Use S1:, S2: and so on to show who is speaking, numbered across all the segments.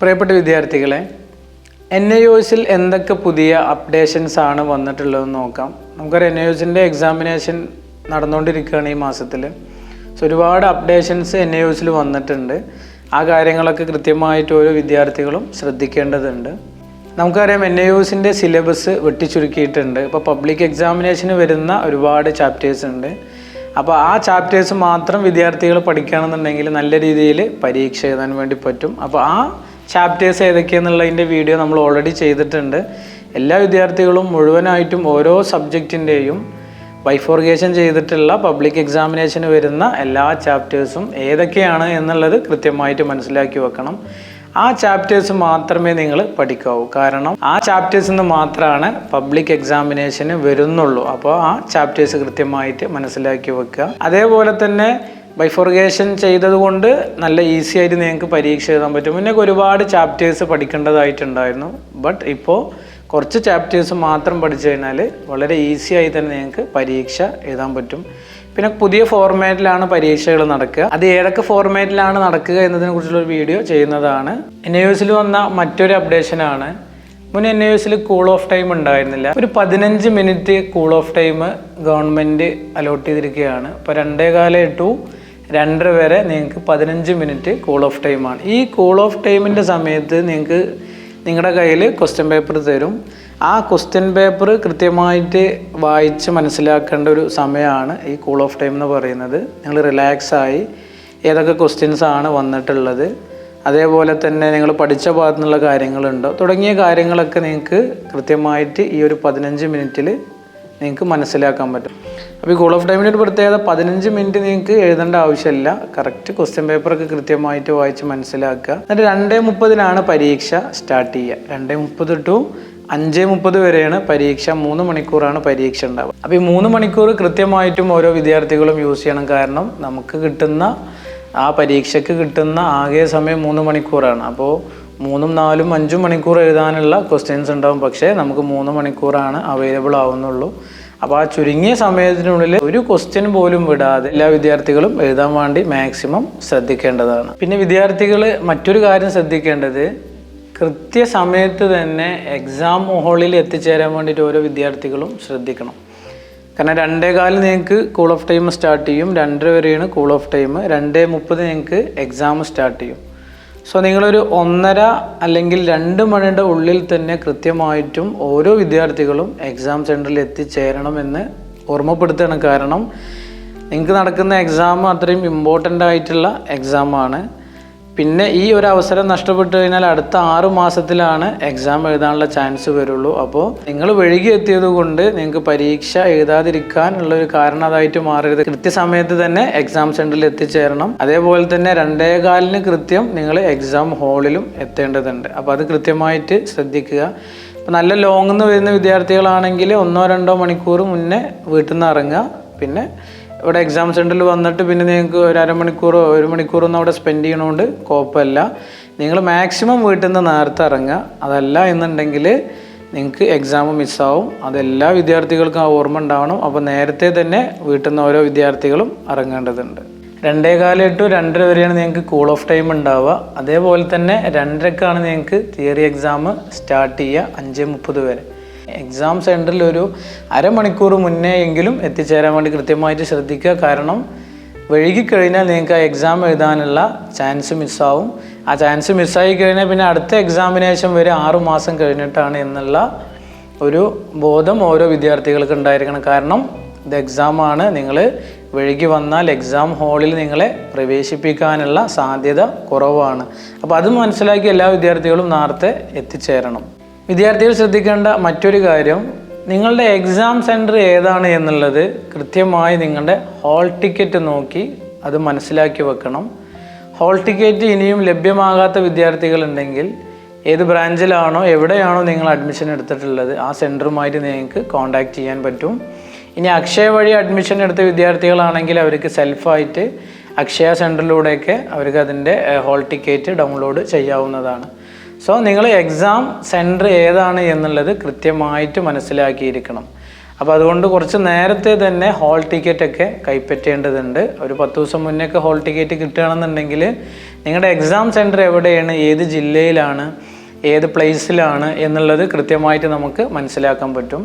S1: പ്രിയപ്പെട്ട വിദ്യാർത്ഥികളെ N I Ozil എന്തൊക്കെ പുതിയ അപ്ഡേഷൻസ് ആണ് വന്നിട്ടുള്ളതെന്ന് നോക്കാം. നമുക്കറിയാം എൻ ഐ ഒസിന്റെ എക്സാമിനേഷൻ നടന്നുകൊണ്ടിരിക്കുകയാണ് ഈ മാസത്തിൽ. സോ ഒരുപാട് അപ്ഡേഷൻസ് എൻ ഐ ഒസിൽ വന്നിട്ടുണ്ട്. ആ കാര്യങ്ങളൊക്കെ കൃത്യമായിട്ട് ഓരോ വിദ്യാർത്ഥികളും ശ്രദ്ധിക്കേണ്ടതുണ്ട്. നമുക്കറിയാം എൻ ഐ ഒസിന്റെ സിലബസ് വെട്ടിച്ചുരുക്കിയിട്ടുണ്ട്. ഇപ്പോൾ പബ്ലിക് എക്സാമിനേഷന് വരുന്ന ഒരുപാട് ചാപ്റ്റേഴ്സ് ഉണ്ട്. അപ്പോൾ ആ ചാപ്റ്റേഴ്സ് മാത്രം വിദ്യാർത്ഥികൾ പഠിക്കുകയാണെന്നുണ്ടെങ്കിൽ നല്ല രീതിയിൽ പരീക്ഷ എഴുതാൻ വേണ്ടി പറ്റും. അപ്പോൾ ആ ചാപ്റ്റേഴ്സ് ഏതൊക്കെയെന്നുള്ളതിന്റെ വീഡിയോ നമ്മൾ ഓൾറെഡി ചെയ്തിട്ടുണ്ട്. എല്ലാ വിദ്യാർത്ഥികളും മുഴുവനായിട്ടും ഓരോ സബ്ജക്റ്റിന്റെയും ബൈഫോർഗേഷൻ ചെയ്തിട്ടുള്ള പബ്ലിക് എക്സാമിനേഷന് വരുന്ന എല്ലാ ചാപ്റ്റേഴ്സും ഏതൊക്കെയാണ് എന്നുള്ളത് കൃത്യമായിട്ട് മനസ്സിലാക്കി വെക്കണം. ആ ചാപ്റ്റേഴ്സ് മാത്രമേ നിങ്ങൾ പഠിക്കാവൂ. കാരണം ആ ചാപ്റ്റേഴ്സ് നിന്ന് മാത്രമാണ് പബ്ലിക് എക്സാമിനേഷന് വരുന്നുള്ളൂ. അപ്പോൾ ആ ചാപ്റ്റേഴ്സ് കൃത്യമായിട്ട് മനസ്സിലാക്കി വെക്കുക. അതേപോലെ തന്നെ ബൈഫോർഗേഷൻ ചെയ്തതുകൊണ്ട് നല്ല ഈസി ആയിട്ട് നിങ്ങൾക്ക് പരീക്ഷ എഴുതാൻ പറ്റും. മുന്നേ ഒരുപാട് ചാപ്റ്റേഴ്സ് പഠിക്കേണ്ടതായിട്ടുണ്ടായിരുന്നു. ബട്ട് ഇപ്പോൾ കുറച്ച് ചാപ്റ്റേഴ്സ് മാത്രം പഠിച്ചു കഴിഞ്ഞാൽ വളരെ ഈസി ആയി തന്നെ നിങ്ങൾക്ക് പരീക്ഷ എഴുതാൻ പറ്റും. പിന്നെ പുതിയ ഫോർമാറ്റിലാണ് പരീക്ഷകൾ നടക്കുക. അത് ഏതൊക്കെ ഫോർമാറ്റിലാണ് നടക്കുക എന്നതിനെ കുറിച്ചുള്ള ഒരു വീഡിയോ ചെയ്യുന്നതാണ്. എൻ യുസിൽ വന്ന മറ്റൊരു അപ്ഡേഷനാണ് മുൻ എൻ യുസിൽ കൂൾ ഓഫ് ടൈം ഉണ്ടായിരുന്നില്ല. ഒരു പതിനഞ്ച് minute cool off time government allot ചെയ്തിരിക്കുകയാണ്. ഇപ്പോൾ രണ്ടേകാല ടു രണ്ടര വരെ നിങ്ങൾക്ക് പതിനഞ്ച് മിനിറ്റ് കൂൾ ഓഫ് ടൈമാണ് ഈ കൂൾ ഓഫ് ടൈമിന്റെ സമയത്ത് നിങ്ങൾക്ക് നിങ്ങളുടെ കയ്യിൽ ക്വസ്റ്റ്യൻ പേപ്പർ തരും. ആ ക്വസ്റ്റ്യൻ പേപ്പർ കൃത്യമായിട്ട് വായിച്ച് മനസ്സിലാക്കേണ്ട ഒരു സമയമാണ് ഈ കൂൾ ഓഫ് ടൈം എന്ന് പറയുന്നത്. നിങ്ങൾ റിലാക്സ് ആയി ഏതൊക്കെ ക്വസ്റ്റ്യൻസ് ആണ് വന്നിട്ടുള്ളത്. അതേപോലെ തന്നെ നിങ്ങൾ പഠിച്ച ഭാഗത്തുനിന്നുള്ള കാര്യങ്ങളുണ്ടോ? തുടങ്ങിയ കാര്യങ്ങളൊക്കെ നിങ്ങൾക്ക് കൃത്യമായിട്ട് ഈ ഒരു പതിനഞ്ച് മിനിറ്റിൽ നിങ്ങൾക്ക് മനസ്സിലാക്കാൻ പറ്റും. അപ്പോൾ ഈ കൂൾ ഓഫ് ടൈമിന്റെ ഒരു പ്രത്യേകത പതിനഞ്ച് മിനിറ്റ് നിങ്ങൾക്ക് എഴുതേണ്ട ആവശ്യമില്ല. കറക്റ്റ് ക്വസ്റ്റ്യൻ പേപ്പറൊക്കെ കൃത്യമായിട്ട് വായിച്ച് മനസ്സിലാക്കുക. എന്നിട്ട് രണ്ടേ മുപ്പതിനാണ് പരീക്ഷ സ്റ്റാർട്ട് ചെയ്യുക. രണ്ടേ മുപ്പത് ടു അഞ്ചേ മുപ്പത് വരെയാണ് പരീക്ഷ. മൂന്ന് മണിക്കൂറാണ് പരീക്ഷ ഉണ്ടാവുക. അപ്പോൾ ഈ മൂന്ന് മണിക്കൂർ കൃത്യമായിട്ടും ഓരോ വിദ്യാർത്ഥികളും യൂസ് ചെയ്യണം. കാരണം നമുക്ക് കിട്ടുന്ന ആ പരീക്ഷയ്ക്ക് കിട്ടുന്ന ആകെ സമയം മൂന്ന് മണിക്കൂറാണ്. അപ്പോൾ മൂന്നും നാലും അഞ്ചും മണിക്കൂർ എഴുതാനുള്ള ക്വസ്റ്റ്യൻസ് ഉണ്ടാവും. പക്ഷേ നമുക്ക് മൂന്ന് മണിക്കൂറാണ് അവൈലബിൾ ആവുന്നുള്ളൂ. അപ്പോൾ ആ ചുരുങ്ങിയ സമയത്തിനുള്ളിൽ ഒരു ക്വസ്റ്റ്യൻ പോലും വിടാതെ എല്ലാ വിദ്യാർത്ഥികളും എഴുതാൻ വേണ്ടി മാക്സിമം ശ്രദ്ധിക്കേണ്ടതാണ്. പിന്നെ വിദ്യാർത്ഥികൾ മറ്റൊരു കാര്യം ശ്രദ്ധിക്കേണ്ടത് കൃത്യസമയത്ത് തന്നെ എക്സാം ഹാളിൽ എത്തിച്ചേരാൻ വേണ്ടിയിട്ട് ഓരോ വിദ്യാർത്ഥികളും ശ്രദ്ധിക്കണം. കാരണം രണ്ടേ കാലിൽ നിങ്ങൾക്ക് കൂൾ ഓഫ് ടൈം സ്റ്റാർട്ട് ചെയ്യും രണ്ടര വരെയാണ് കൂൾ ഓഫ് ടൈം രണ്ടേ മുപ്പത് നിങ്ങൾക്ക് എക്സാം സ്റ്റാർട്ട് ചെയ്യും. സോ നിങ്ങളൊരു ഒന്നര അല്ലെങ്കിൽ രണ്ട് മണിയുടെ ഉള്ളിൽ തന്നെ കൃത്യമായിട്ടും ഓരോ വിദ്യാർത്ഥികളും എക്സാം സെന്ററിൽ എത്തിച്ചേരണമെന്ന് ഓർമ്മപ്പെടുത്തുകയാണ് കാരണം നിങ്ങൾക്ക് നടക്കുന്ന എക്സാം അത്രയും ഇമ്പോർട്ടന്റ് ആയിട്ടുള്ള എക്സാമാണ് പിന്നെ ഈ ഒരു അവസരം നഷ്ടപ്പെട്ടു കഴിഞ്ഞാൽ അടുത്ത ആറ് മാസത്തിലാണ് എക്സാം എഴുതാനുള്ള ചാൻസ് വരുള്ളൂ. അപ്പോൾ നിങ്ങൾ വഴുകി എത്തിയത് കൊണ്ട് നിങ്ങൾക്ക് പരീക്ഷ എഴുതാതിരിക്കാനുള്ള ഒരു കാരണം അതായിട്ട് മാറരുത്. കൃത്യസമയത്ത് തന്നെ എക്സാം സെന്ററിൽ എത്തിച്ചേരണം. അതേപോലെ തന്നെ രണ്ടേ കാലിന് കൃത്യം നിങ്ങൾ എക്സാം ഹാളിലും എത്തേണ്ടതുണ്ട്. അപ്പോൾ അത് കൃത്യമായിട്ട് ശ്രദ്ധിക്കുക. നല്ല ലോങ്ങിൽ നിന്ന് വരുന്ന വിദ്യാർത്ഥികളാണെങ്കിൽ ഒന്നോ രണ്ടോ മണിക്കൂർ മുന്നേ വീട്ടിൽ നിന്ന് ഇറങ്ങുക. പിന്നെ ഇവിടെ എക്സാം സെന്ററിൽ വന്നിട്ട് പിന്നെ നിങ്ങൾക്ക് ഒരു അരമണിക്കൂറോ ഒരു മണിക്കൂറൊന്നും അവിടെ സ്പെൻഡ് ചെയ്യണോണ്ട് കുഴപ്പമില്ല. നിങ്ങൾ മാക്സിമം വീട്ടിൽ നിന്ന് നേരത്തെ ഇറങ്ങുക. അതല്ല എന്നുണ്ടെങ്കിൽ നിങ്ങൾക്ക് എക്സാം മിസ്സാവും അതെല്ലാ വിദ്യാർത്ഥികൾക്കും ആ ഓർമ്മ ഉണ്ടാവണം. അപ്പോൾ നേരത്തെ തന്നെ വീട്ടിൽ നിന്ന് ഓരോ വിദ്യാർത്ഥികളും ഇറങ്ങേണ്ടതുണ്ട്. രണ്ടേകാൽ ടു രണ്ടര വരെയാണ് നിങ്ങൾക്ക് കൂൾ ഓഫ് ടൈം ഉണ്ടാവുക. അതേപോലെ തന്നെ രണ്ടരക്കാണ് നിങ്ങൾക്ക് തിയറി എക്സാം സ്റ്റാർട്ട് ചെയ്യുക അഞ്ച് മുപ്പത് വരെ. എക്സാം സെന്ററിൽ ഒരു അരമണിക്കൂർ മുന്നേ എങ്കിലും എത്തിച്ചേരാൻ വേണ്ടി കൃത്യമായിട്ട് ശ്രദ്ധിക്കുക. കാരണം വൈകിക്കഴിഞ്ഞാൽ നിങ്ങൾക്ക് ആ എക്സാം എഴുതാനുള്ള ചാൻസ് മിസ്സാവും ആ ചാൻസ് മിസ്സായി കഴിഞ്ഞാൽ പിന്നെ അടുത്ത എക്സാമിനേഷൻ വരെ ആറു മാസം കഴിഞ്ഞിട്ടാണ് എന്നുള്ള ഒരു ബോധം ഓരോ വിദ്യാർത്ഥികൾക്ക് ഉണ്ടായിരിക്കണം. കാരണം ഇത് എക്സാമാണ് നിങ്ങൾ വൈകി വന്നാൽ എക്സാം ഹാളിൽ നിങ്ങളെ പ്രവേശിപ്പിക്കാനുള്ള സാധ്യത കുറവാണ്. അപ്പോൾ അത് മനസ്സിലാക്കി എല്ലാ വിദ്യാർത്ഥികളും നേരത്തെ എത്തിച്ചേരണം. വിദ്യാർത്ഥികൾ ശ്രദ്ധിക്കേണ്ട മറ്റൊരു കാര്യം നിങ്ങളുടെ എക്സാം സെന്റർ ഏതാണ് എന്നുള്ളത് കൃത്യമായി നിങ്ങളുടെ ഹോൾ ടിക്കറ്റ് നോക്കി അത് മനസ്സിലാക്കി വെക്കണം. ഹോൾ ടിക്കറ്റ് ഇനിയും ലഭ്യമാകാത്ത വിദ്യാർത്ഥികളുണ്ടെങ്കിൽ ഏത് ബ്രാഞ്ചിലാണോ എവിടെയാണോ നിങ്ങൾ അഡ്മിഷൻ എടുത്തിട്ടുള്ളത് ആ സെന്ററുമായിട്ട് നിങ്ങൾക്ക് കോൺടാക്റ്റ് ചെയ്യാൻ പറ്റും. ഇനി അക്ഷയ വഴി അഡ്മിഷൻ എടുത്ത വിദ്യാർത്ഥികളാണെങ്കിൽ അവർക്ക് സെൽഫായിട്ട് അക്ഷയ സെന്ററിലൂടെയൊക്കെ അവർക്ക് അതിന്റെ ഹോൾ ടിക്കറ്റ് ഡൗൺലോഡ് ചെയ്യാവുന്നതാണ്. സോ നിങ്ങൾ എക്സാം സെന്റർ ഏതാണ് എന്നുള്ളത് കൃത്യമായിട്ട് മനസ്സിലാക്കിയിരിക്കണം. അപ്പോൾ അതുകൊണ്ട് കുറച്ച് നേരത്തെ തന്നെ ഹോൾ ടിക്കറ്റൊക്കെ കൈപ്പറ്റേണ്ടതുണ്ട്. ഒരു പത്ത് ദിവസം മുന്നേ ഒക്കെ ഹോൾ ടിക്കറ്റ് കിട്ടുകയാണെന്നുണ്ടെങ്കിൽ നിങ്ങളുടെ എക്സാം സെന്റർ എവിടെയാണ് ഏത് ജില്ലയിലാണ് ഏത് പ്ലേസിലാണ് എന്നുള്ളത് കൃത്യമായിട്ട് നമുക്ക് മനസ്സിലാക്കാൻ പറ്റും.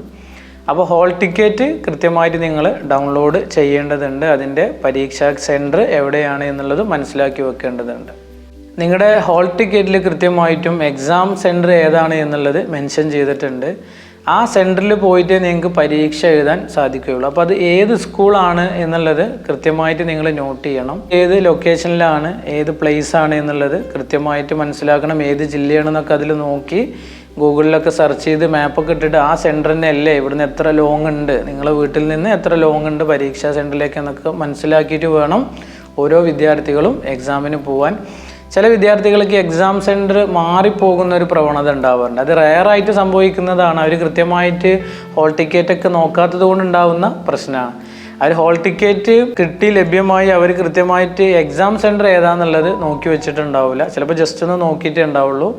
S1: അപ്പോൾ ഹോൾ ടിക്കറ്റ് കൃത്യമായിട്ട് നിങ്ങൾ ഡൗൺലോഡ് ചെയ്യേണ്ടതുണ്ട്. അതിന്റെ പരീക്ഷാ സെന്റർ എവിടെയാണ് എന്നുള്ളത് മനസ്സിലാക്കി വെക്കേണ്ടതുണ്ട്. നിങ്ങളുടെ ഹോൾ ടിക്കറ്റിൽ കൃത്യമായിട്ടും എക്സാം സെന്റർ ഏതാണ് എന്നുള്ളത് മെൻഷൻ ചെയ്തിട്ടുണ്ട്. ആ സെന്ററിൽ പോയിട്ട് നിങ്ങൾക്ക് പരീക്ഷ എഴുതാൻ സാധിക്കുകയുള്ളൂ. അപ്പോൾ അത് ഏത് സ്കൂളാണ് എന്നുള്ളത് കൃത്യമായിട്ട് നിങ്ങൾ നോട്ട് ചെയ്യണം. ഏത് ലൊക്കേഷനിലാണ് ഏത് പ്ലേസ് ആണ് എന്നുള്ളത് കൃത്യമായിട്ട് മനസ്സിലാക്കണം. ഏത് ജില്ലയാണെന്നൊക്കെ അതിൽ നോക്കി ഗൂഗിളിലൊക്കെ സെർച്ച് ചെയ്ത് മാപ്പൊക്കെ ഇട്ടിട്ട് ആ സെന്ററിനെ അല്ലേ ഇവിടുന്ന് എത്ര ലോങ് ഉണ്ട് നിങ്ങളെ വീട്ടിൽ നിന്ന് എത്ര ലോങ് ഉണ്ട് പരീക്ഷാ സെന്ററിലേക്ക് എന്നൊക്കെ മനസ്സിലാക്കിയിട്ട് വേണം ഓരോ വിദ്യാർത്ഥികളും എക്സാമിന് പോവാൻ. ചില വിദ്യാർത്ഥികൾക്ക് എക്സാം സെന്റർ മാറിപ്പോകുന്ന ഒരു പ്രവണത ഉണ്ടാവാറുണ്ട്. അത് റയറായിട്ട് സംഭവിക്കുന്നതാണ്. അവർ കൃത്യമായിട്ട് ഹോൾ ടിക്കറ്റ് ഒക്കെ നോക്കാത്തത് കൊണ്ടുണ്ടാവുന്ന പ്രശ്നമാണ്. അവർ ഹോൾ ടിക്കറ്റ് കിട്ടി ലഭ്യമായി അവർ കൃത്യമായിട്ട് എക്സാം സെന്റർ ഏതാന്നുള്ളത് നോക്കി വെച്ചിട്ടുണ്ടാവില്ല. ചിലപ്പോൾ ജസ്റ്റ് ഒന്ന് നോക്കിയിട്ടേ ഉണ്ടാവുള്ളൂ.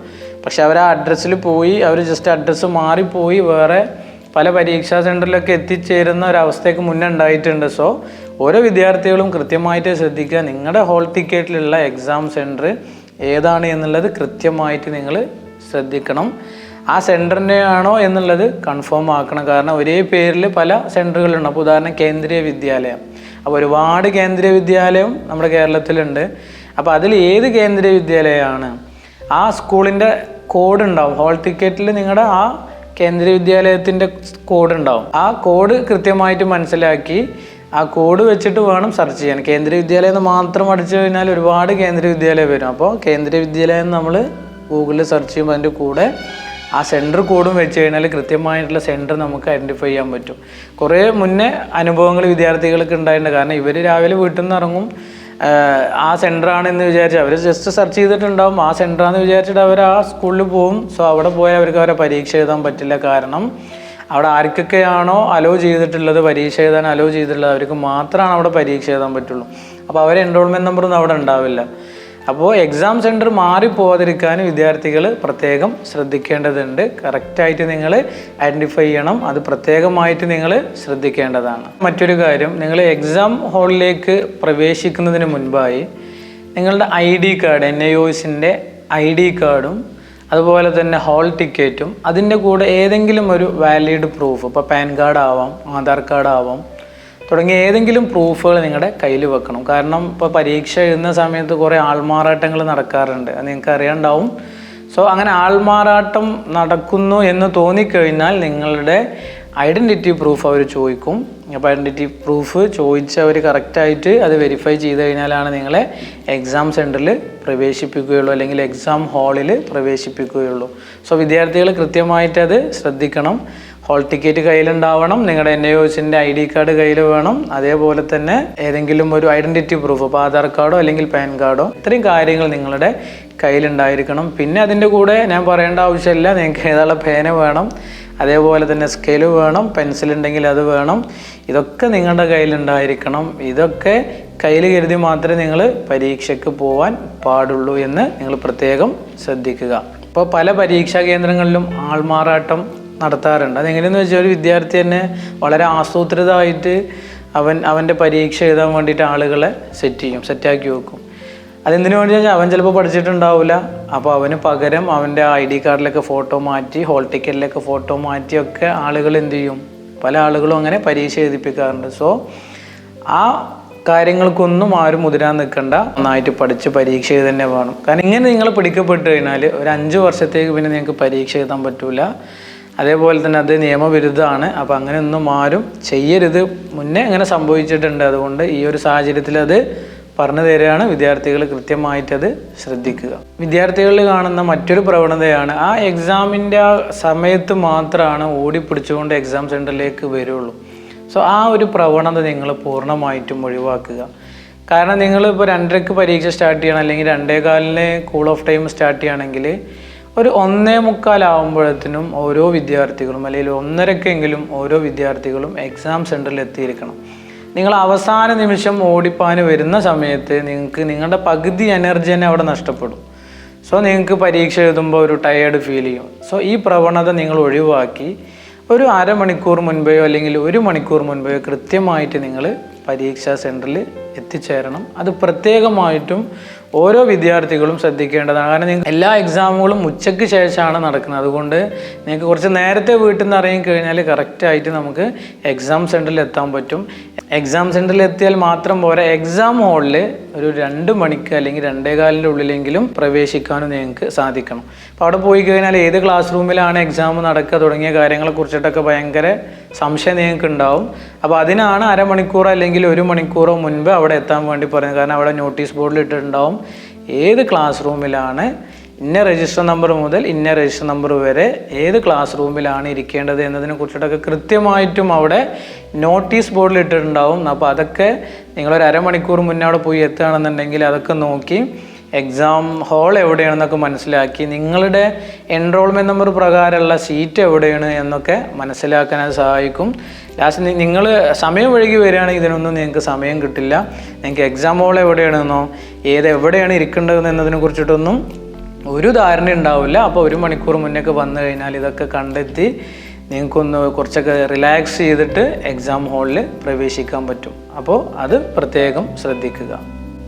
S1: പക്ഷെ അവർ ആ അഡ്രസ്സിൽ പോയി അവർ ജസ്റ്റ് അഡ്രസ്സ് മാറിപ്പോയി വേറെ പല പരീക്ഷാ സെന്ററിലൊക്കെ എത്തിച്ചേരുന്ന ഒരവസ്ഥയ്ക്ക് മുന്നേ ഉണ്ടായിട്ടുണ്ട്. സോ ഓരോ വിദ്യാർത്ഥികളും കൃത്യമായിട്ട് ശ്രദ്ധിക്കുക. നിങ്ങളുടെ ഹോൾ ടിക്കറ്റിലുള്ള എക്സാം സെന്റർ ഏതാണ് എന്നുള്ളത് കൃത്യമായിട്ട് നിങ്ങൾ ശ്രദ്ധിക്കണം. ആ സെന്ററിന്റെ ആണോ എന്നുള്ളത് കൺഫേം ആക്കണം. കാരണം ഒരേ പേരിൽ പല സെന്ററുകളുണ്ട് അപ്പോൾ ഉദാഹരണം കേന്ദ്രീയ വിദ്യാലയം. അപ്പോൾ ഒരുപാട് കേന്ദ്രീയ വിദ്യാലയം നമ്മുടെ കേരളത്തിലുണ്ട്. അപ്പോൾ അതിൽ ഏത് കേന്ദ്രീയ വിദ്യാലയമാണ്? ആ സ്കൂളിന്റെ കോഡ് ഉണ്ടാവും. ഹോൾ ടിക്കറ്റിൽ നിങ്ങളുടെ ആ കേന്ദ്രീയ വിദ്യാലയത്തിന്റെ കോഡ് ഉണ്ടാവും. ആ കോഡ് കൃത്യമായിട്ട് മനസ്സിലാക്കി ആ കോഡ് വെച്ചിട്ട് വേണം സെർച്ച് ചെയ്യാൻ. കേന്ദ്രീയ വിദ്യാലയം എന്ന് മാത്രം അടിച്ചു കഴിഞ്ഞാൽ ഒരുപാട് കേന്ദ്രീയ വിദ്യാലയം വരും. അപ്പോൾ കേന്ദ്രീയ വിദ്യാലയം നമ്മൾ ഗൂഗിളിൽ സെർച്ച് ചെയ്യുമ്പോൾ അതിന്റെ കൂടെ ആ സെന്റർ കോഡും വെച്ച് കഴിഞ്ഞാൽ കൃത്യമായിട്ടുള്ള സെന്റർ നമുക്ക് ഐഡന്റിഫൈ ചെയ്യാൻ പറ്റും. കുറേ മുന്നേ അനുഭവങ്ങൾ വിദ്യാർത്ഥികൾക്ക് ഉണ്ടായിട്ടുണ്ട്. കാരണം ഇവർ രാവിലെ വീട്ടിൽ നിന്ന് ഇറങ്ങും. ആ സെന്റർ ആണെന്ന് വിചാരിച്ച് അവർ ജസ്റ്റ് സെർച്ച് ചെയ്തിട്ടുണ്ടാവും. ആ സെന്ററാണെന്ന് വിചാരിച്ചിട്ട് അവർ ആ സ്കൂളിൽ പോകും സോ അവിടെ പോയാൽ അവർക്ക് അവരെ പരീക്ഷ എഴുതാൻ പറ്റില്ല കാരണം അവിടെ ആർക്കൊക്കെയാണോ അലോ ചെയ്തിട്ടുള്ളത് പരീക്ഷ എഴുതാൻ അലോ ചെയ്തിട്ടുള്ളത് അവർക്ക് മാത്രമാണ് അവിടെ പരീക്ഷ എഴുതാൻ പറ്റുള്ളൂ. അപ്പോൾ അവരെ എൻറോൾമെന്റ് നമ്പറൊന്നും അവിടെ ഉണ്ടാവില്ല. അപ്പോൾ എക്സാം സെന്റർ മാറിപ്പോകാതിരിക്കാൻ വിദ്യാർത്ഥികൾ പ്രത്യേകം ശ്രദ്ധിക്കേണ്ടതുണ്ട്. കറക്റ്റായിട്ട് നിങ്ങൾ ഐഡന്റിഫൈ ചെയ്യണം. അത് പ്രത്യേകമായിട്ട് നിങ്ങൾ ശ്രദ്ധിക്കേണ്ടതാണ്. മറ്റൊരു കാര്യം നിങ്ങൾ എക്സാം ഹാളിലേക്ക് പ്രവേശിക്കുന്നതിന് മുൻപായി നിങ്ങളുടെ I D card N I ഒസിന്റെ I D കാർഡും അതുപോലെ തന്നെ ഹോൾ ടിക്കറ്റും അതിന്റെ കൂടെ ഏതെങ്കിലും ഒരു വാലിഡ് പ്രൂഫ് ഇപ്പോൾ പാൻ കാർഡ് ആവാം ആധാർ കാർഡ് ആവാം തുടങ്ങിയ ഏതെങ്കിലും പ്രൂഫുകൾ നിങ്ങളുടെ കയ്യിൽ വെക്കണം. കാരണം ഇപ്പോൾ പരീക്ഷ എഴുതുന്ന സമയത്ത് കുറേ ആൾമാറാട്ടങ്ങൾ നടക്കാറുണ്ട്. അത് നിങ്ങൾക്ക് അറിയാണ്ടാവും. സോ അങ്ങനെ ആൾമാറാട്ടം നടക്കുന്നു എന്ന് തോന്നിക്കഴിഞ്ഞാൽ നിങ്ങളുടെ ഐഡന്റിറ്റി പ്രൂഫ് അവർ ചോദിക്കും. അപ്പോൾ ഐഡന്റിറ്റി പ്രൂഫ് ചോദിച്ച് അവർ കറക്റ്റായിട്ട് അത് വെരിഫൈ ചെയ്ത് കഴിഞ്ഞാലാണ് നിങ്ങളെ എക്സാം സെന്ററിൽ പ്രവേശിപ്പിക്കുകയുള്ളൂ. അല്ലെങ്കിൽ എക്സാം ഹാളിൽ പ്രവേശിപ്പിക്കുകയുള്ളൂ. സോ വിദ്യാർത്ഥികൾ കൃത്യമായിട്ട് അത് ശ്രദ്ധിക്കണം. ഹോൾ ടിക്കറ്റ് കയ്യിലുണ്ടാവണം. നിങ്ങളുടെ എൻ ഐ ഒസിന്റെ ഐ ഡി കാർഡ് കയ്യിൽ വേണം. അതേപോലെ തന്നെ ഏതെങ്കിലും ഒരു ഐഡന്റിറ്റി പ്രൂഫ് ഇപ്പോൾ ആധാർ കാർഡോ അല്ലെങ്കിൽ പാൻ കാർഡോ ഇത്രയും കാര്യങ്ങൾ നിങ്ങളുടെ കയ്യിലുണ്ടായിരിക്കണം. പിന്നെ അതിന്റെ കൂടെ ഞാൻ പറയേണ്ട ആവശ്യമില്ല. നിങ്ങൾക്ക് ഏതാളെ പേന വേണം. അതേപോലെ തന്നെ സ്കെയിൽ വേണം പെൻസിൽ ഉണ്ടെങ്കിൽ അത് വേണം. ഇതൊക്കെ നിങ്ങളുടെ കയ്യിലുണ്ടായിരിക്കണം. ഇതൊക്കെ കയ്യിൽ കരുതി മാത്രമേ നിങ്ങൾ പരീക്ഷയ്ക്ക് പോവാൻ പാടുള്ളൂ എന്ന് നിങ്ങൾ പ്രത്യേകം ശ്രദ്ധിക്കുക. ഇപ്പോൾ പല പരീക്ഷാ കേന്ദ്രങ്ങളിലും ആൾമാറാട്ടം നടത്താറുണ്ട്. അതെങ്ങനെയെന്ന് വെച്ചാൽ ഒരു വിദ്യാർത്ഥി തന്നെ വളരെ ആസൂത്രിതമായിട്ട് അവൻ അവന്റെ പരീക്ഷ എഴുതാൻ വേണ്ടിയിട്ട് ആളുകളെ സെറ്റ് ചെയ്യും സെറ്റാക്കി വെക്കും. അതെന്തിനു വേണ്ടി വെച്ചാൽ അവൻ ചിലപ്പോൾ പഠിച്ചിട്ടുണ്ടാവില്ല. അപ്പോൾ അവന് പകരം അവന്റെ ഐ ഡി കാർഡിലൊക്കെ ഫോട്ടോ മാറ്റി ഹോൾ ടിക്കറ്റിലൊക്കെ ഫോട്ടോ മാറ്റിയൊക്കെ ആളുകൾ എന്ത് ചെയ്യും? പല ആളുകളും അങ്ങനെ പരീക്ഷ എഴുതിപ്പിക്കാറുണ്ട്. സോ ആ കാര്യങ്ങൾക്കൊന്നും ആരും മുതിരാൻ നിൽക്കണ്ട. നന്നായിട്ട് പഠിച്ച് പരീക്ഷ എഴുതി തന്നെ വേണം. കാരണം ഇങ്ങനെ നിങ്ങൾ പിടിക്കപ്പെട്ട് കഴിഞ്ഞാൽ ഒരു അഞ്ച് വർഷത്തേക്ക് പിന്നെ നിങ്ങൾക്ക് പരീക്ഷ എഴുതാൻ പറ്റില്ല അതേപോലെ തന്നെ അത് നിയമവിരുദ്ധമാണ്. അപ്പോൾ അങ്ങനെയൊന്നും ആരും ചെയ്യരുത്. മുന്നേ അങ്ങനെ സംഭവിച്ചിട്ടുണ്ട്. അതുകൊണ്ട് ഈ ഒരു സാഹചര്യത്തിൽ അത് പറഞ്ഞു തരികയാണ്. വിദ്യാർത്ഥികൾ കൃത്യമായിട്ടത് ശ്രദ്ധിക്കുക. വിദ്യാർത്ഥികളിൽ കാണുന്ന മറ്റൊരു പ്രവണതയാണ് ആ എക്സാമിന്റെ ആ സമയത്ത് മാത്രമാണ് ഓടിപ്പിടിച്ചുകൊണ്ട് എക്സാം സെന്ററിലേക്ക് വരുള്ളൂ. സോ ആ ഒരു പ്രവണത നിങ്ങൾ പൂർണമായിട്ടും ഒഴിവാക്കുക. കാരണം നിങ്ങൾ ഇപ്പോൾ രണ്ടരക്ക് പരീക്ഷ സ്റ്റാർട്ട് ചെയ്യണം അല്ലെങ്കിൽ രണ്ടേ കാലിന് കൂൾ ഓഫ് ടൈം സ്റ്റാർട്ട് ചെയ്യുകയാണെങ്കിൽ ഒരു ഒന്നേ മുക്കാലാവുമ്പോഴത്തേനും ഓരോ വിദ്യാർത്ഥികളും അല്ലെങ്കിൽ ഒന്നരക്കെങ്കിലും ഓരോ വിദ്യാർത്ഥികളും എക്സാം സെന്ററിൽ എത്തിയിരിക്കണം. നിങ്ങൾ അവസാന നിമിഷം ഓടിപ്പാൻ വരുന്ന സമയത്ത് നിങ്ങൾക്ക് നിങ്ങളുടെ പകുതി എനർജി തന്നെ അവിടെ നഷ്ടപ്പെടും. സോ നിങ്ങൾക്ക് പരീക്ഷ എഴുതുമ്പോൾ ഒരു ടയേർഡ് ഫീൽ ചെയ്യും. സോ ഈ പ്രവണത നിങ്ങൾ ഒഴിവാക്കി ഒരു അരമണിക്കൂർ മുൻപെയോ അല്ലെങ്കിൽ ഒരു മണിക്കൂർ മുൻപെയോ കൃത്യമായിട്ട് നിങ്ങൾ പരീക്ഷാ സെന്ററിൽ എത്തിച്ചേരണം. അത് പ്രത്യേകമായിട്ടും ഓരോ വിദ്യാർത്ഥികളും ശ്രദ്ധിക്കേണ്ടതാണ്. കാരണം നിങ്ങൾ എല്ലാ എക്സാമുകളും ഉച്ചയ്ക്ക് ശേഷമാണ് നടക്കുന്നത്. അതുകൊണ്ട് നിങ്ങൾക്ക് കുറച്ച് നേരത്തെ വീട്ടിൽ നിന്ന് ഇറങ്ങി കഴിഞ്ഞാൽ കറക്റ്റായിട്ട് നമുക്ക് എക്സാം സെന്ററിൽ എത്താൻ പറ്റും. എക്സാം സെന്ററിൽ എത്തിയാൽ മാത്രം പോരാ. എക്സാം ഹാളിൽ ഒരു രണ്ട് മണിക്ക് അല്ലെങ്കിൽ രണ്ടേകാലിന്റെ ഉള്ളിലെങ്കിലും പ്രവേശിക്കാനും നിങ്ങൾക്ക് സാധിക്കണം. അപ്പോൾ അവിടെ പോയി കഴിഞ്ഞാൽ ഏത് ക്ലാസ് റൂമിലാണ് എക്സാം നടക്കുക തുടങ്ങിയ കാര്യങ്ങളെ കുറിച്ചിട്ടൊക്കെ ഭയങ്കര സംശയം നിങ്ങൾക്ക് ഉണ്ടാവും അപ്പോൾ അതിനാണ് അരമണിക്കൂറോ അല്ലെങ്കിൽ ഒരു മണിക്കൂറോ മുൻപ് അവിടെ എത്താൻ വേണ്ടി പറയുന്നത് കാരണം അവിടെ നോട്ടീസ് ബോർഡിൽ ഇട്ടിട്ടുണ്ടാവും. ഏത് ക്ലാസ് റൂമിലാണ് ഇന്ന രജിസ്റ്റർ നമ്പർ മുതൽ ഇന്ന രജിസ്റ്റർ നമ്പർ വരെ ഏത് ക്ലാസ് റൂമിലാണ് ഇരിക്കേണ്ടത് എന്നതിനെ കുറിച്ചിട്ടൊക്കെ കൃത്യമായിട്ടും അവിടെ നോട്ടീസ് ബോർഡിൽ ഇട്ടിട്ടുണ്ടാവും. അപ്പോൾ അതൊക്കെ നിങ്ങളൊരു അരമണിക്കൂർ മുന്നേ അവിടെ പോയി എത്തുകയാണെന്നുണ്ടെങ്കിൽ അതൊക്കെ നോക്കി എക്സാം ഹോൾ എവിടെയാണെന്നൊക്കെ മനസ്സിലാക്കി നിങ്ങളുടെ എൻറോൾമെന്റ് നമ്പർ പ്രകാരമുള്ള സീറ്റ് എവിടെയാണ് എന്നൊക്കെ മനസ്സിലാക്കാൻ അത് സഹായിക്കും. ലാസ്റ്റ് നിങ്ങൾ സമയം വഴുകി വരികയാണെങ്കിൽ ഇതിനൊന്നും നിങ്ങൾക്ക് സമയം കിട്ടില്ല. നിങ്ങൾക്ക് എക്സാം ഹോൾ എവിടെയാണെന്നോ ഏത് എവിടെയാണ് ഇരിക്കേണ്ടതെന്നതിനെ കുറിച്ചിട്ടൊന്നും ഒരു ധാരണ ഉണ്ടാവില്ല. അപ്പോൾ ഒരു മണിക്കൂർ മുന്നേക്ക് വന്നു കഴിഞ്ഞാൽ ഇതൊക്കെ കണ്ടെത്തി നിങ്ങൾക്കൊന്ന് കുറച്ചൊക്കെ റിലാക്സ് ചെയ്തിട്ട് എക്സാം ഹാളിൽ പ്രവേശിക്കാൻ പറ്റും. അപ്പോൾ അത് പ്രത്യേകം ശ്രദ്ധിക്കുക.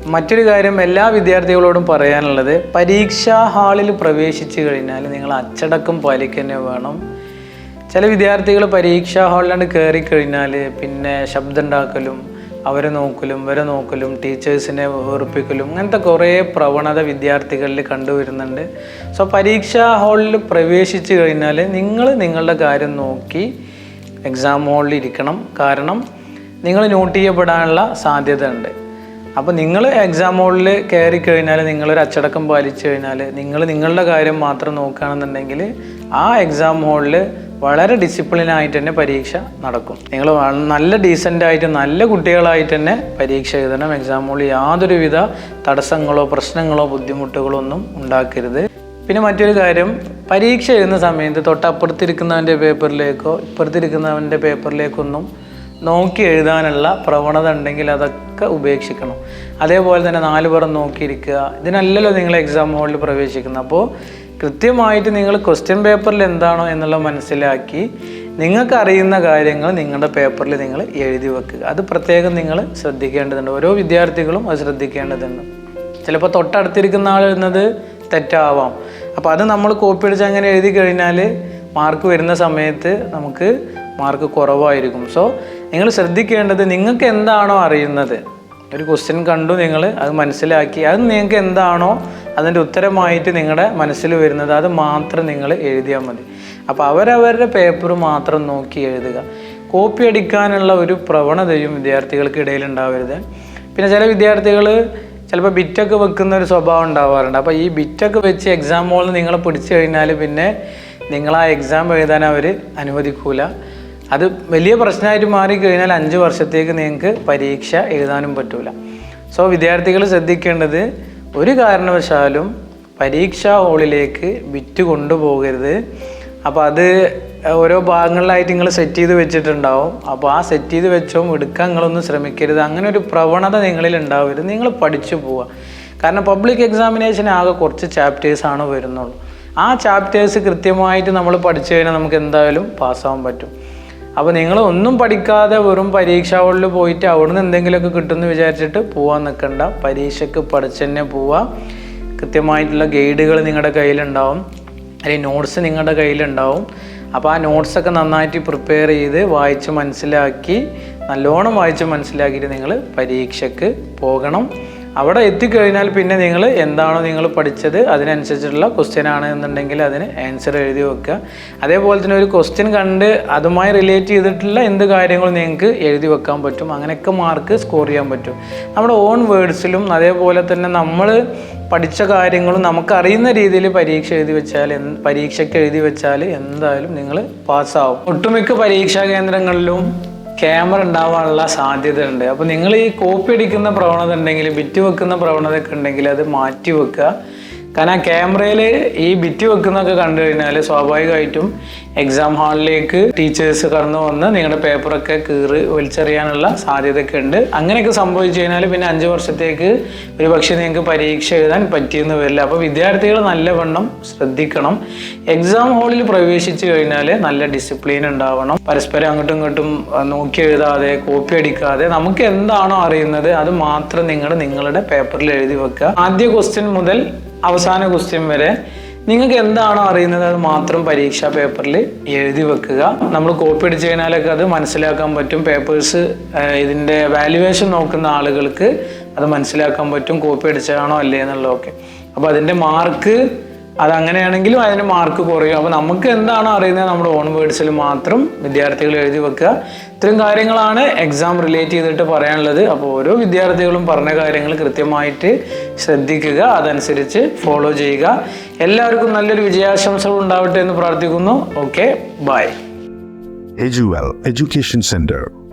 S1: മറ്റൊരു കാര്യം എല്ലാ വിദ്യാർത്ഥികളോടും പറയാനുള്ളത് പരീക്ഷാ ഹാളിൽ പ്രവേശിച്ചു കഴിഞ്ഞാൽ നിങ്ങൾ അച്ചടക്കം പാലിക്കന്നെ വേണം. ചില വിദ്യാർത്ഥികൾ പരീക്ഷാ ഹാളിലാണ്ട് കയറി കഴിഞ്ഞാൽ പിന്നെ ശബ്ദം ഉണ്ടാക്കലും അവരെ നോക്കലും ഇവരെ നോക്കലും ടീച്ചേഴ്സിനെ വെറുപ്പിക്കലും അങ്ങനത്തെ കുറേ പ്രവണത വിദ്യാർത്ഥികളിൽ കണ്ടുവരുന്നുണ്ട് സോ പരീക്ഷാ ഹാളിൽ പ്രവേശിച്ചു കഴിഞ്ഞാൽ നിങ്ങൾ നിങ്ങളുടെ കാര്യം നോക്കി എക്സാം ഹാളിൽ ഇരിക്കണം. കാരണം നിങ്ങൾ നോട്ട് ചെയ്യപ്പെടാനുള്ള സാധ്യത ഉണ്ട് അപ്പോൾ നിങ്ങൾ എക്സാം ഹാളിൽ കയറി കഴിഞ്ഞാൽ നിങ്ങളൊരു അച്ചടക്കം പാലിച്ചു കഴിഞ്ഞാൽ നിങ്ങൾ നിങ്ങളുടെ കാര്യം മാത്രം നോക്കുകയാണെന്നുണ്ടെങ്കിൽ ആ എക്സാം ഹാളിൽ വളരെ ഡിസിപ്ലിൻ ആയിട്ട് തന്നെ പരീക്ഷ നടക്കും. നിങ്ങൾ നല്ല ഡീസന്റായിട്ട് നല്ല കുട്ടികളായിട്ട് തന്നെ പരീക്ഷ എഴുതണം. എക്സാമുകളിൽ യാതൊരുവിധ തടസ്സങ്ങളോ പ്രശ്നങ്ങളോ ബുദ്ധിമുട്ടുകളോ ഒന്നും ഉണ്ടാക്കരുത്. പിന്നെ മറ്റൊരു കാര്യം പരീക്ഷ എഴുതുന്ന സമയത്ത് തൊട്ടപ്പുറത്തിരിക്കുന്നവന്റെ പേപ്പറിലേക്കോ ഇപ്പുറത്തിരിക്കുന്നവന്റെ പേപ്പറിലേക്കൊന്നും നോക്കി എഴുതാനുള്ള പ്രവണത ഉണ്ടെങ്കിൽ അതൊക്കെ ഉപേക്ഷിക്കണം. അതേപോലെ തന്നെ നാല് പുറം നോക്കിയിരിക്കുക. ഇതിനല്ലല്ലോ നിങ്ങൾ എക്സാം ഹോളിൽ പ്രവേശിക്കുന്നത്. അപ്പോൾ കൃത്യമായിട്ട് നിങ്ങൾ ക്വസ്റ്റ്യൻ പേപ്പറിൽ എന്താണോ എന്നുള്ളത് മനസ്സിലാക്കി നിങ്ങൾക്ക് അറിയുന്ന കാര്യങ്ങൾ നിങ്ങളുടെ പേപ്പറിൽ നിങ്ങൾ എഴുതി വെക്കുക. അത് പ്രത്യേകം നിങ്ങൾ ശ്രദ്ധിക്കേണ്ടതുണ്ട്. ഓരോ വിദ്യാർത്ഥികളും അത് ശ്രദ്ധിക്കേണ്ടതുണ്ട്. ചിലപ്പോൾ തൊട്ടടുത്തിരിക്കുന്ന ആൾ എഴുതുന്നത് തെറ്റാവാം. അപ്പോൾ അത് നമ്മൾ കോപ്പി അടിച്ച് അങ്ങനെ എഴുതി കഴിഞ്ഞാൽ മാർക്ക് വരുന്ന സമയത്ത് നമുക്ക് മാർക്ക് കുറവായിരിക്കും. സോ നിങ്ങൾ ശ്രദ്ധിക്കേണ്ടത് നിങ്ങൾക്ക് എന്താണോ അറിയുന്നത് ഒരു ക്വസ്റ്റ്യൻ കണ്ടു നിങ്ങൾ അത് മനസ്സിലാക്കി. അത് നിങ്ങൾക്ക് എന്താണോ അതിന്റെ ഉത്തരമായിട്ട് നിങ്ങളുടെ മനസ്സിൽ വരുന്നത് അത് മാത്രം നിങ്ങൾ എഴുതിയാൽ മതി. അപ്പോൾ അവരവരുടെ പേപ്പർ മാത്രം നോക്കി എഴുതുക. കോപ്പി അടിക്കാനുള്ള ഒരു പ്രവണതയും വിദ്യാർത്ഥികൾക്ക് ഇടയിൽ ഉണ്ടാവരുത്. പിന്നെ ചില വിദ്യാർത്ഥികൾ ചിലപ്പോൾ ബിറ്റൊക്കെ വെക്കുന്ന ഒരു സ്വഭാവം ഉണ്ടാവാറുണ്ട്. അപ്പോൾ ഈ ബിറ്റൊക്കെ വെച്ച് എക്സാം ഹോളിൽ നിങ്ങൾ പിടിച്ചു കഴിഞ്ഞാൽ പിന്നെ നിങ്ങൾ ആ എക്സാം എഴുതാൻ അവർ അനുവദിക്കൂല. അത് വലിയ പ്രശ്നമായിട്ട് മാറിക്കഴിഞ്ഞാൽ അഞ്ച് വർഷത്തേക്ക് നിങ്ങൾക്ക് പരീക്ഷ എഴുതാനും പറ്റൂല. സോ വിദ്യാർത്ഥികൾ ശ്രദ്ധിക്കേണ്ടത് ഒരു കാരണവശാലും പരീക്ഷാ ഹോളിലേക്ക് വിറ്റ് കൊണ്ടുപോകരുത്. അപ്പോൾ അത് ഓരോ ഭാഗങ്ങളിലായിട്ട് നിങ്ങൾ സെറ്റ് ചെയ്ത് വെച്ചിട്ടുണ്ടാവും. അപ്പോൾ ആ സെറ്റ് ചെയ്ത് വെച്ചോ എടുക്കാൻ നിങ്ങളൊന്നും ശ്രമിക്കരുത്. അങ്ങനെ ഒരു പ്രവണത നിങ്ങളിൽ ഉണ്ടാവരുത്. നിങ്ങൾ പഠിച്ചു പോവുക. കാരണം പബ്ലിക് എക്സാമിനേഷൻ ആകെ കുറച്ച് ചാപ്റ്റേഴ്സാണ് വരുന്നുള്ളൂ. ആ ചാപ്റ്റേഴ്സ് കൃത്യമായിട്ട് നമ്മൾ പഠിച്ചു കഴിഞ്ഞാൽ നമുക്ക് എന്തായാലും പാസ്സാവാൻ പറ്റും. അപ്പോൾ നിങ്ങൾ ഒന്നും പഠിക്കാതെ വെറും പരീക്ഷാ ഹോളിൽ പോയിട്ട് അവിടുന്ന് എന്തെങ്കിലുമൊക്കെ കിട്ടുമെന്ന് വിചാരിച്ചിട്ട് പോവാൻ നിൽക്കണ്ട പരീക്ഷയ്ക്ക് പഠിച്ച് തന്നെ പോവുക കൃത്യമായിട്ടുള്ള ഗൈഡുകൾ നിങ്ങളുടെ കയ്യിലുണ്ടാവും. അല്ലെങ്കിൽ നോട്ട്സ് നിങ്ങളുടെ കയ്യിലുണ്ടാവും. അപ്പോൾ ആ നോട്ട്സൊക്കെ നന്നായിട്ട് പ്രിപ്പയർ ചെയ്ത് വായിച്ച് മനസ്സിലാക്കി നല്ലോണം വായിച്ച് മനസ്സിലാക്കിയിട്ട് നിങ്ങൾ പരീക്ഷയ്ക്ക് പോകണം. അവിടെ എത്തിക്കഴിഞ്ഞാൽ പിന്നെ നിങ്ങൾ എന്താണോ നിങ്ങൾ പഠിച്ചത് അതിനനുസരിച്ചിട്ടുള്ള ക്വസ്റ്റ്യൻ ആണ് എന്നുണ്ടെങ്കിൽ അതിന് ആൻസർ എഴുതി വെക്കുക. അതേപോലെ തന്നെ ഒരു ക്വസ്റ്റ്യൻ കണ്ട് അതുമായി റിലേറ്റ് ചെയ്തിട്ടുള്ള എന്ത് കാര്യങ്ങളും നിങ്ങൾക്ക് എഴുതി വെക്കാൻ പറ്റും. അങ്ങനെയൊക്കെ മാർക്ക് സ്കോർ ചെയ്യാൻ പറ്റും. നമ്മുടെ ഓൺ വേർഡ്സിലും അതേപോലെ തന്നെ നമ്മൾ പഠിച്ച കാര്യങ്ങളും നമുക്കറിയുന്ന രീതിയിൽ പരീക്ഷ എഴുതി വെച്ചാൽ പരീക്ഷയ്ക്ക് എഴുതി വെച്ചാൽ എന്തായാലും നിങ്ങൾ പാസ്സാവും ഒട്ടുമിക്ക പരീക്ഷാ കേന്ദ്രങ്ങളിലും ക്യാമറ ഉണ്ടാവാനുള്ള സാധ്യത ഉണ്ട് അപ്പോൾ നിങ്ങൾ ഈ കോപ്പി അടിക്കുന്ന പ്രവണത ഉണ്ടെങ്കിൽ ബിറ്റ് വെക്കുന്ന പ്രവണതയൊക്കെ ഉണ്ടെങ്കിൽ അത് മാറ്റി വെക്കുക. കാരണം ആ ക്യാമറയിൽ ഈ ബിറ്റ് വെക്കുന്നൊക്കെ കണ്ടു കഴിഞ്ഞാൽ സ്വാഭാവികമായിട്ടും എക്സാം ഹാളിലേക്ക് ടീച്ചേഴ്സ് കടന്നു വന്ന് നിങ്ങളുടെ പേപ്പറൊക്കെ കീറി വലിച്ചെറിയാനുള്ള സാധ്യതയൊക്കെ ഉണ്ട്. അങ്ങനെയൊക്കെ സംഭവിച്ചു കഴിഞ്ഞാൽ പിന്നെ അഞ്ച് വർഷത്തേക്ക് ഒരു പക്ഷേ നിങ്ങൾക്ക് പരീക്ഷ എഴുതാൻ പറ്റിയെന്ന് വരില്ല. അപ്പോൾ വിദ്യാർത്ഥികൾ നല്ലവണ്ണം ശ്രദ്ധിക്കണം. എക്സാം ഹാളിൽ പ്രവേശിച്ചു കഴിഞ്ഞാൽ നല്ല ഡിസിപ്ലിൻ ഉണ്ടാവണം. പരസ്പരം അങ്ങോട്ടും ഇങ്ങോട്ടും നോക്കി എഴുതാതെ കോപ്പി അടിക്കാതെ നമുക്ക് എന്താണോ അറിയുന്നത് അത് മാത്രം നിങ്ങൾ നിങ്ങളുടെ പേപ്പറിൽ എഴുതി വെക്കുക. ആദ്യ ക്വസ്റ്റ്യൻ മുതൽ അവസാന ക്വസ്റ്റ്യൻ വരെ നിങ്ങൾക്ക് എന്താണോ അറിയുന്നത് അത് മാത്രം പരീക്ഷാ പേപ്പറിൽ എഴുതി വെക്കുക. നമ്മൾ കോപ്പി അടിച്ചു കഴിഞ്ഞാലൊക്കെ അത് മനസ്സിലാക്കാൻ പറ്റും. പേപ്പേഴ്സ് ഇതിന്റെ വാല്യുവേഷൻ നോക്കുന്ന ആളുകൾക്ക് അത് മനസ്സിലാക്കാൻ പറ്റും. കോപ്പി അടിച്ചതാണോ അല്ലേ എന്നുള്ളതൊക്കെ. അപ്പോൾ അതിന്റെ മാർക്ക് അത് അങ്ങനെയാണെങ്കിലും അതിന് മാർക്ക് കുറയും. അപ്പോൾ നമുക്ക് എന്താണോ അറിയുന്നത് നമ്മുടെ ഓൺ വേർഡ്സിൽ മാത്രം വിദ്യാർത്ഥികൾ എഴുതി വെക്കുക. ഇത്തരം കാര്യങ്ങളാണ് എക്സാം റിലേറ്റ് ചെയ്തിട്ട് പറയാനുള്ളത്. അപ്പോൾ ഓരോ വിദ്യാർത്ഥികളും പറഞ്ഞ കാര്യങ്ങൾ കൃത്യമായിട്ട് ശ്രദ്ധിക്കുക അതനുസരിച്ച് ഫോളോ ചെയ്യുക. എല്ലാവർക്കും നല്ലൊരു വിജയാശംസകൾ ഉണ്ടാവട്ടെ എന്ന് പ്രാർത്ഥിക്കുന്നു. ഓക്കെ ബൈ
S2: എജുവൽ എഡ്യൂക്കേഷൻ Center.